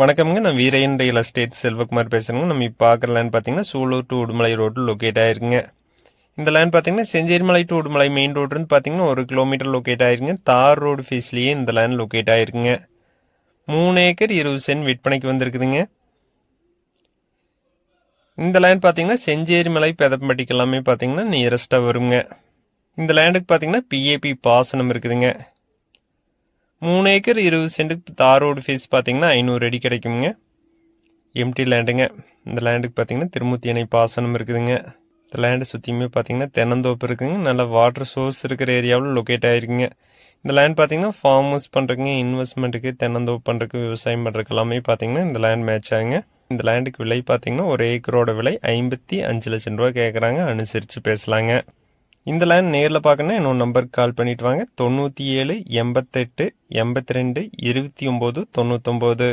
வணக்கம்ங்க. நான் Veeraiyan real estate Selvakumar பேசுகிறேங்க நம்ம இப்போ பார்க்குற லேண்ட் பார்த்தீங்கன்னா சூலூர் டு உடுமலை ரோட்டில் லொக்கேட் ஆயிருக்குங்க. இந்த லேண்ட் பார்த்தீங்கன்னா செஞ்சேரிமலை டு உடுமலை மெயின் ரோடுன்னு பார்த்தீங்கன்னா ஒரு கிலோமீட்டர் லொக்கேட் ஆயிருங்க தார் ரோடு ஃபீஸ்லேயே இந்த லேண்ட் லொக்கேட் ஆயிருக்குங்க. மூணு ஏக்கர் இருபது சென்ட் விற்பனைக்கு வந்திருக்குதுங்க. இந்த லேண்ட் பார்த்தீங்கன்னா செஞ்சேரிமலை பெதப்பட்டிக்கு எல்லாமே பார்த்தீங்கன்னா நியரஸ்ட்டாக வருங்க. இந்த லேண்டுக்கு பார்த்தீங்கன்னா பிஏபி பாசனம் இருக்குதுங்க. மூணு ஏக்கர் இருபது சென்ட்டுக்கு தார் ரோடு ஃபீஸ் பார்த்தீங்கன்னா ஐநூறு அடி கிடைக்குங்க. எம்டி லேண்டுங்க இந்த லேண்டுக்கு பார்த்தீங்கன்னா திருமூர்த்தி அணை பாசனம் இருக்குதுங்க. இந்த லேண்டு சுற்றியுமே பார்த்தீங்கன்னா தென்னந்தோப்பு இருக்குதுங்க. நல்ல வாட்டர் சோர்ஸ் இருக்கிற ஏரியாவில் லொக்கேட் ஆகிருக்குங்க இந்த லேண்ட் பார்த்தீங்கன்னா ஃபார்ம் ஹவுஸ் பண்ணுறதுக்கு இன்வெஸ்ட்மெண்ட்டுக்கு தென்னந்தோப்பு பண்ணுறதுக்கு விவசாயம் பண்ணுறதுக்கு எல்லாமே பார்த்தீங்கன்னா இந்த லேண்ட் மேட்ச் ஆகுங்க. இந்த லேண்டுக்கு விலை பார்த்தீங்கன்னா ஒரு ஏக்கரோட விலை ஐம்பத்தி அஞ்சு லட்சம் ரூபா கேட்குறாங்க அனுசரித்து பேசலாங்க. இந்த லேண்ட் நேரில் பார்க்கணுன்னா என்னோட நம்பருக்கு கால் பண்ணிட்டு வாங்க. தொண்ணூற்றி ஏழு எண்பத்தெட்டு எண்பத்தி ரெண்டு இருபத்தி ஒம்பது தொண்ணூத்தொம்பது